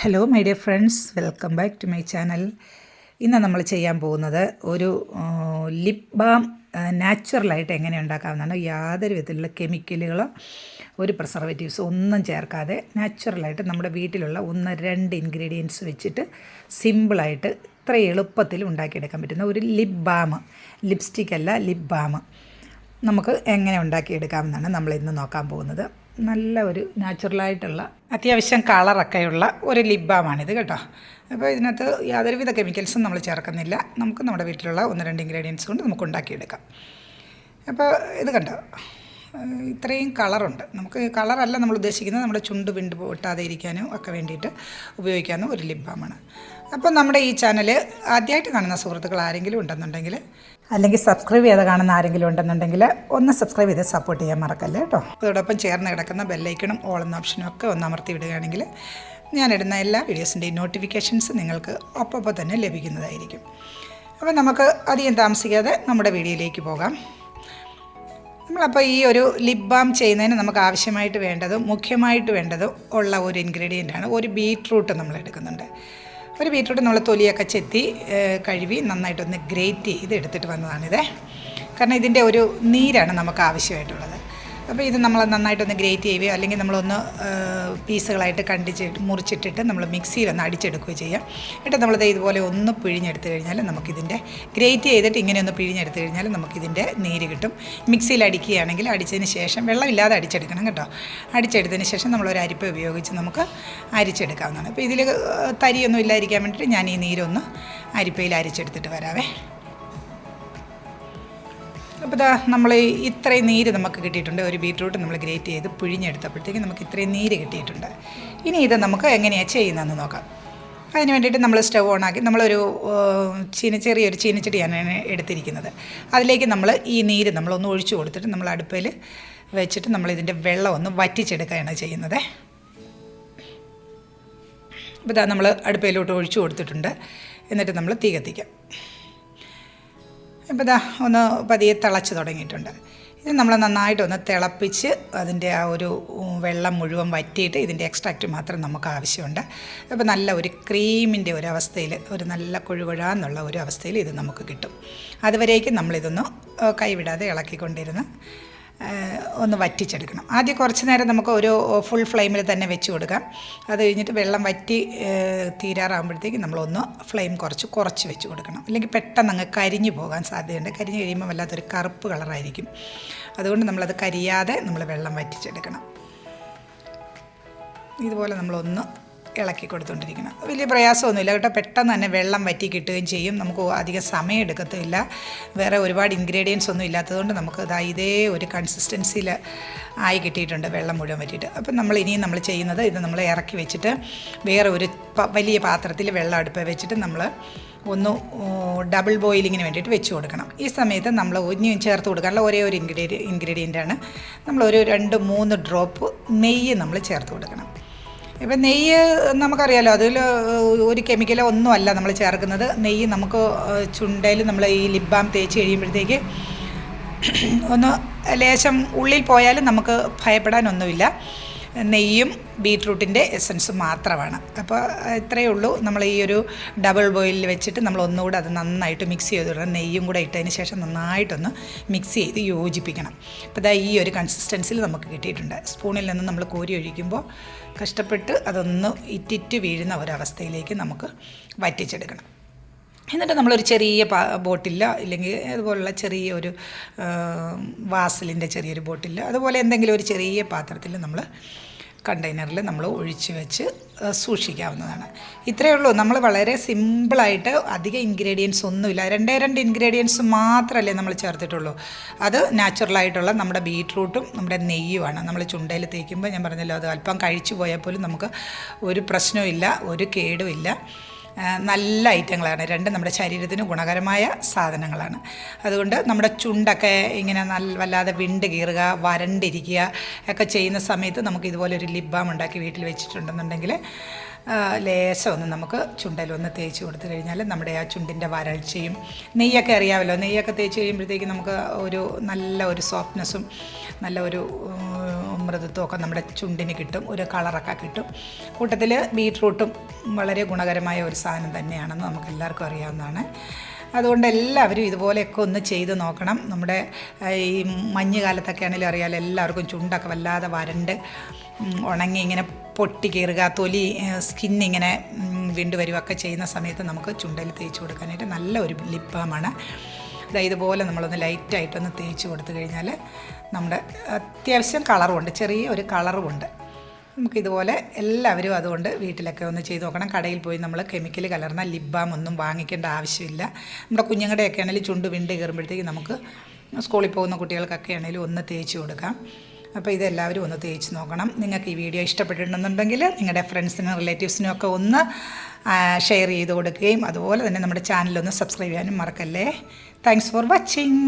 Hello my dear friends welcome back to my channel ഇന്ന് നമ്മൾ ചെയ്യാൻ പോകുന്നത് ഒരു ലിപ് ബാം നാച്ചുറലായിട്ട് എങ്ങനെ ഉണ്ടാക്കാവുന്നതാണ്. യാതൊരു വിധത്തിലുള്ള കെമിക്കലുകളോ ഒരു പ്രിസർവേറ്റീവ്സോ ഒന്നും ചേർക്കാതെ നാച്ചുറലായിട്ട് നമ്മുടെ വീട്ടിലുള്ള ഒന്ന് രണ്ട് ഇൻഗ്രീഡിയൻസ് വെച്ചിട്ട് സിമ്പിളായിട്ട് ഇത്ര എളുപ്പത്തിൽ ഉണ്ടാക്കിയെടുക്കാൻ പറ്റുന്ന ഒരു ലിപ് ബാം ലിപ്സ്റ്റിക് അല്ല ലിപ് ബാം നമുക്ക് എങ്ങനെ ഉണ്ടാക്കിയെടുക്കാമെന്നാണ് നമ്മൾ ഇന്ന് നോക്കാൻ പോകുന്നത്. നല്ല ഒരു നാച്ചുറലായിട്ടുള്ള അത്യാവശ്യം കളറൊക്കെയുള്ള ഒരു ലിപ് ബാമാണിത് കേട്ടോ. അപ്പോൾ ഇതിനകത്ത് യാതൊരുവിധ കെമിക്കൽസും നമ്മൾ ചേർക്കുന്നില്ല. നമുക്ക് നമ്മുടെ വീട്ടിലുള്ള ഒന്ന് രണ്ട് ഇൻഗ്രീഡിയൻസ് കൊണ്ട് നമുക്ക് ഉണ്ടാക്കിയെടുക്കാം. അപ്പോൾ ഇത് കണ്ടോ? ഇത്രയും കളറുണ്ട്. നമുക്ക് കളറല്ല നമ്മൾ ഉദ്ദേശിക്കുന്നത്. നമ്മുടെ ചുണ്ട് വിണ്ട് പൊട്ടാതെ ഇരിക്കാനും ഒക്കെ വേണ്ടിയിട്ട് ഉപയോഗിക്കാവുന്ന ഒരു ലിബാമാണ് അപ്പോൾ നമ്മുടെ ഈ ചാനൽ ആദ്യമായിട്ട് കാണുന്ന സുഹൃത്തുക്കൾ ആരെങ്കിലും ഉണ്ടെന്നുണ്ടെങ്കിൽ അല്ലെങ്കിൽ സബ്സ്ക്രൈബ് ചെയ്ത് കാണുന്ന ആരെങ്കിലും ഉണ്ടെന്നുണ്ടെങ്കിൽ ഒന്ന് സബ്സ്ക്രൈബ് ചെയ്ത് സപ്പോർട്ട് ചെയ്യാൻ മറക്കല്ലേ കേട്ടോ അതോടൊപ്പം ചേർന്ന് കിടക്കുന്ന ബെല്ലൈക്കണും ഓൾ എന്ന ഓപ്ഷനും ഒക്കെ ഒന്ന് അമർത്തി വിടുകയാണെങ്കിൽ ഞാനിടുന്ന എല്ലാ വീഡിയോസിന്റെയും നോട്ടിഫിക്കേഷൻസ് നിങ്ങൾക്ക് ഒപ്പം തന്നെ ലഭിക്കുന്നതായിരിക്കും. അപ്പോൾ നമുക്ക് അധികം താമസിക്കാതെ നമ്മുടെ വീഡിയോയിലേക്ക് പോകാം. നമ്മളപ്പോൾ ഈ ഒരു ലിപ് ബാം ചെയ്യുന്നതിന് നമുക്ക് ആവശ്യമായിട്ട് വേണ്ടതും മുഖ്യമായിട്ട് വേണ്ടതും ഉള്ള ഒരു ഇൻഗ്രീഡിയന്റ് ആണ്. ഒരു ബീറ്റ്റൂട്ട് നമ്മൾ എടുക്കുന്നുണ്ട്. ഒരു ബീറ്റ്റൂട്ട് നമ്മൾ തൊലിയൊക്കെ ചെത്തി കഴുകി നന്നായിട്ടൊന്ന് ഗ്രേറ്റ് ചെയ്ത് എടുത്തിട്ട് വന്നതാണിത്. കാരണം ഇതിന്റെ ഒരു നീരാണ് നമുക്ക് ആവശ്യമായിട്ടുള്ളത്. അപ്പോൾ ഇത് നമ്മൾ നന്നായിട്ടൊന്ന് ഗ്രേറ്റ് ചെയ്യുകയോ അല്ലെങ്കിൽ നമ്മളൊന്ന് പീസുകളായിട്ട് കണ്ടിച്ചിട്ട് മുറിച്ചിട്ടിട്ട് നമ്മൾ മിക്സിയിലൊന്ന് അടിച്ചെടുക്കുകയോ ചെയ്യാം. എന്നിട്ട് നമ്മളത് ഇതുപോലെ ഒന്ന് പിഴിഞ്ഞെടുത്ത് കഴിഞ്ഞാൽ നമുക്കിതിന്റെ ഗ്രേറ്റ് ചെയ്തിട്ട് ഇങ്ങനെ ഒന്ന് പിഴിഞ്ഞെടുത്ത് കഴിഞ്ഞാൽ നമുക്കിതിന്റെ നീര് കിട്ടും. മിക്സിയിൽ അടിക്കുകയാണെങ്കിൽ അടിച്ചതിന് ശേഷം വെള്ളമില്ലാതെ അടിച്ചെടുക്കണം കേട്ടോ. അടിച്ചെടുത്തതിന് ശേഷം നമ്മളൊരു അരിപ്പ ഉപയോഗിച്ച് നമുക്ക് അരിച്ചെടുക്കാവുന്നതാണ്. അപ്പോൾ ഇതിൽ തരിയൊന്നും ഇല്ലാതിരിക്കാൻ വേണ്ടിയിട്ട് ഞാൻ ഈ നീരൊന്ന് അരിപ്പയിൽ അരിച്ചെടുത്തിട്ട് വരാവേ. അപ്പോൾ ഇതാ നമ്മൾ ഇത്രയും നീര് നമുക്ക് കിട്ടിയിട്ടുണ്ട്. ഒരു ബീട്രൂട്ട് നമ്മൾ ഗ്രേറ്റ് ചെയ്ത് പിഴിഞ്ഞെടുത്തപ്പോഴത്തേക്ക് നമുക്ക് ഇത്രയും നീര് കിട്ടിയിട്ടുണ്ട്. ഇനി ഇത് നമുക്ക് എങ്ങനെയാണ് ചെയ്യുന്നതെന്ന് നോക്കാം. അതിന് വേണ്ടിയിട്ട് നമ്മൾ സ്റ്റവ് ഓണാക്കി നമ്മളൊരു ചീന ചെറിയൊരു ചീനച്ചെടിയാണ് എടുത്തിരിക്കുന്നത്. അതിലേക്ക് നമ്മൾ ഈ നീര് നമ്മളൊന്ന് ഒഴിച്ചു കൊടുത്തിട്ട് നമ്മൾ അടുപ്പിൽ വെച്ചിട്ട് നമ്മൾ ഇതിന്റെ വെള്ളം ഒന്ന് വറ്റിച്ചെടുക്കുകയാണ് ചെയ്യുന്നത്. അപ്പോൾ ഇതാ നമ്മൾ അടുപ്പിലോട്ട് ഒഴിച്ചു കൊടുത്തിട്ടുണ്ട്. എന്നിട്ട് നമ്മൾ തീ കത്തിക്കാം. ഇപ്പോൾ ഇതാ ഒന്ന് പതിയെ തിളച്ച് തുടങ്ങിയിട്ടുണ്ട്. ഇത് നമ്മൾ നന്നായിട്ടൊന്ന് തിളപ്പിച്ച് അതിന്റെ ആ ഒരു വെള്ളം മുഴുവൻ വറ്റിയിട്ട് ഇതിന്റെ എക്സ്ട്രാക്റ്റ് മാത്രം നമുക്ക് ആവശ്യമുണ്ട്. അപ്പോൾ നല്ല ഒരു ക്രീമിന്റെ ഒരു അവസ്ഥയിൽ ഒരു നല്ല കൊഴുകൊഴാന്നുള്ള ഒരു അവസ്ഥയിൽ ഇത് നമുക്ക് കിട്ടും. അതുവരേക്കും നമ്മളിതൊന്ന് കൈവിടാതെ ഇളക്കിക്കൊണ്ടിരുന്ന് ഒന്ന് വറ്റിച്ചെടുക്കണം. ആദ്യം കുറച്ച് നേരം നമുക്ക് ഒരു ഫുൾ ഫ്ലെയിമിൽ തന്നെ വെച്ച് കൊടുക്കാം. അത് കഴിഞ്ഞിട്ട് വെള്ളം വറ്റി തീരാറാകുമ്പോഴത്തേക്ക് നമ്മളൊന്ന് ഫ്ലെയിം കുറച്ച് കുറച്ച് വെച്ച് കൊടുക്കണം. അല്ലെങ്കിൽ പെട്ടെന്ന് അങ്ങ് കരിഞ്ഞു പോകാൻ സാധ്യതയുണ്ട്. കരിഞ്ഞ് കഴിയുമ്പോൾ വല്ലാത്തൊരു കറുപ്പ് കളറായിരിക്കും. അതുകൊണ്ട് നമ്മളത് കരിയാതെ നമ്മൾ വെള്ളം വറ്റിച്ചെടുക്കണം. ഇതുപോലെ നമ്മളൊന്ന് ഇളക്കി കൊടുത്തുകൊണ്ടിരിക്കണം വലിയ പ്രയാസമൊന്നുമില്ല. കേട്ടോ പെട്ടെന്ന് തന്നെ വെള്ളം വറ്റി കിട്ടുകയും ചെയ്യും. നമുക്ക് അധികം സമയം എടുക്കത്തില്ല വേറെ ഒരുപാട് ഇൻഗ്രീഡിയൻസ് ഒന്നും ഇല്ലാത്തതുകൊണ്ട് നമുക്ക് ഇതാ ഇതേ ഒരു കൺസിസ്റ്റൻസിയിൽ ആയി കിട്ടിയിട്ടുണ്ട് വെള്ളം മുഴുവൻ വറ്റിയിട്ട്. അപ്പം നമ്മൾ ഇനിയും നമ്മൾ ചെയ്യുന്നത് ഇത് നമ്മൾ ഇറക്കി വെച്ചിട്ട് വേറെ ഒരു വലിയ പാത്രത്തിൽ വെള്ളം അടുപ്പ് വെച്ചിട്ട് നമ്മൾ ഒന്ന് ഡബിൾ ബോയിലിങ്ങിന് വേണ്ടിയിട്ട് വെച്ച് കൊടുക്കണം. ഈ സമയത്ത് നമ്മൾ ഇനിയും ചേർത്ത് കൊടുക്കാനുള്ള ഒരേ ഒരു ഇൻഗ്രീഡിയ ഇൻഗ്രീഡിയന്റ് ആണ്. ഒരു രണ്ട് മൂന്ന് ഡ്രോപ്പ് നെയ്യ് നമ്മൾ ചേർത്ത് കൊടുക്കണം. ഇപ്പം നെയ്യ് നമുക്കറിയാലോ അതിൽ ഒരു കെമിക്കലോ ഒന്നും അല്ല നമ്മൾ ചേർക്കുന്നത്. നെയ്യ് നമുക്ക് ചുണ്ടയിൽ നമ്മൾ ഈ ലിപ് ബാം തേച്ച് കഴിയുമ്പോഴത്തേക്ക് ഒന്ന് ലേശം ഉള്ളിൽ പോയാലും നമുക്ക് ഭയപ്പെടാനൊന്നുമില്ല നെയ്യും ബീട്രൂട്ടിന്റെ എസൻസും മാത്രമാണ്. അപ്പോൾ ഇത്രയേ ഉള്ളൂ. നമ്മൾ ഈ ഒരു ഡബിൾ ബോയിലിൽ വെച്ചിട്ട് നമ്മൾ ഒന്നുകൂടെ അത് നന്നായിട്ട് മിക്സ് ചെയ്ത് വിടണം നെയ്യും കൂടെ ഇട്ടതിന് ശേഷം നന്നായിട്ടൊന്ന് മിക്സ് ചെയ്ത് യോജിപ്പിക്കണം. അപ്പോൾ ഇതാ ഈ ഒരു കൺസിസ്റ്റൻസിൽ നമുക്ക് കിട്ടിയിട്ടുണ്ട്. സ്പൂണിൽ നിന്ന് നമ്മൾ കോരി ഒഴിക്കുമ്പോൾ കഷ്ടപ്പെട്ട് അതൊന്ന് ഇറ്റിറ്റ് വീഴുന്ന ഒരവസ്ഥയിലേക്ക് നമുക്ക് വറ്റിച്ചെടുക്കണം. എന്നിട്ട് നമ്മളൊരു ചെറിയ ബോട്ടിലോ ഇല്ലെങ്കിൽ അതുപോലുള്ള ചെറിയ ഒരു വാസലിന്റെ ചെറിയൊരു ബോട്ടിലോ അതുപോലെ എന്തെങ്കിലും ഒരു ചെറിയ പാത്രത്തിൽ നമ്മൾ കണ്ടെയ്നറിൽ നമ്മൾ ഒഴിച്ച് വെച്ച് സൂക്ഷിക്കാവുന്നതാണ്. ഇത്രയേ ഉള്ളൂ. നമ്മൾ വളരെ സിമ്പിളായിട്ട് അധികം ഇൻഗ്രീഡിയൻസ് ഒന്നുമില്ല. രണ്ടേ രണ്ട് ഇൻഗ്രീഡിയൻസ് മാത്രമല്ലേ നമ്മൾ ചേർത്തിട്ടുള്ളൂ. അത് നാച്ചുറലായിട്ടുള്ള നമ്മുടെ ബീട്രൂട്ടും നമ്മുടെ നെയ്യുമാണ്. നമ്മൾ ചുണ്ടയിൽ തേക്കുമ്പോൾ ഞാൻ പറഞ്ഞല്ലോ അത് അല്പം കഴിച്ചു പോയാൽ പോലും നമുക്ക് ഒരു പ്രശ്നവും ഒരു കേടും ഇല്ല. ആ, നല്ല ഐറ്റങ്ങളാണ്. രണ്ടും നമ്മുടെ ശരീരത്തിന് ഗുണകരമായ സാധനങ്ങളാണ്. അതുകൊണ്ട് നമ്മുടെ ചുണ്ടൊക്കെ ഇങ്ങനെ നല്ല വല്ലാതെ വിണ്ട് കീറുക വരണ്ടിരിക്കുക ഒക്കെ ചെയ്യുന്ന സമയത്ത് നമുക്ക് ഇതുപോലെ ഒരു ലിപ് ബാം ഉണ്ടാക്കി വീട്ടിൽ വെച്ചിട്ടുണ്ടെന്നുണ്ടെങ്കിൽ ലേശം ഒന്ന് നമുക്ക് ചുണ്ടലൊന്ന് തേച്ച് കൊടുത്തു കഴിഞ്ഞാൽ നമ്മുടെ ആ ചുണ്ടിന്റെ വരൾച്ചയും നെയ്യൊക്കെ അറിയാമല്ലോ. നെയ്യൊക്കെ തേച്ച് കഴിയുമ്പോഴത്തേക്ക് നമുക്ക് ഒരു നല്ല ഒരു സോഫ്റ്റ്നെസ്സും നല്ല ഒരു ഉം, മൃദുത്വം ഒക്കെ നമ്മുടെ ചുണ്ടിന് കിട്ടും ഒരു കളറൊക്കെ കിട്ടും. കൂട്ടത്തിൽ ബീട്രൂട്ടും വളരെ ഗുണകരമായ ഒരു സാധനം തന്നെയാണെന്ന് നമുക്ക് എല്ലാവർക്കും അറിയാവുന്നതാണ്. അതുകൊണ്ട് എല്ലാവരും ഇതുപോലെയൊക്കെ ഒന്ന് ചെയ്ത് നോക്കണം. നമ്മുടെ ഈ മഞ്ഞ് കാലത്തൊക്കെ ആണെങ്കിലും അറിയാമല്ലോ എല്ലാവർക്കും ചുണ്ടൊക്കെ വല്ലാതെ വരണ്ട് ഉണങ്ങി ഇങ്ങനെ പൊട്ടി കീറുക തൊലി സ്കിന്നിങ്ങനെ വീണ്ടു വരികയൊക്കെ ചെയ്യുന്ന സമയത്ത് നമുക്ക് ചുണ്ടയിൽ തേച്ച് കൊടുക്കാനായിട്ട് നല്ല ഒരു ലിപ് ദാ ഇതുപോലെ നമ്മളൊന്ന് ലൈറ്റായിട്ടൊന്ന് തേച്ച് കൊടുത്തു കഴിഞ്ഞാൽ നമ്മുടെ അത്യാവശ്യം കളറുമുണ്ട് ചെറിയ ഒരു കളറുമുണ്ട്. നമുക്കിതുപോലെ എല്ലാവരും അതുകൊണ്ട് വീട്ടിലൊക്കെ ഒന്ന് ചെയ്ത് നോക്കണം. കടയിൽ പോയി നമ്മൾ കെമിക്കൽ കലർന്ന ലിപ് ബാം ഒന്നും വാങ്ങിക്കേണ്ട ആവശ്യമില്ല. നമ്മുടെ കുഞ്ഞുങ്ങളുടെയൊക്കെ ആണെങ്കിലും ചുണ്ട് വിണ്ട് കയറുമ്പോഴത്തേക്ക് നമുക്ക് സ്കൂളിൽ പോകുന്ന കുട്ടികൾക്കൊക്കെ ആണെങ്കിലും ഒന്ന് തേച്ച് കൊടുക്കാം. അപ്പോൾ ഇതെല്ലാവരും ഒന്ന് തേച്ച് നോക്കണം. നിങ്ങൾക്ക് ഈ വീഡിയോ ഇഷ്ടപ്പെട്ടിട്ടുണ്ടെന്നുണ്ടെങ്കിൽ നിങ്ങളുടെ ഫ്രണ്ട്സിനും റിലേറ്റീവ്സിനും ഒക്കെ ഒന്ന് ഷെയർ ചെയ്ത് കൊടുക്കുകയും അതുപോലെ തന്നെ നമ്മുടെ ചാനലൊന്ന് സബ്സ്ക്രൈബ് ചെയ്യാനും മറക്കല്ലേ. Thanks for watching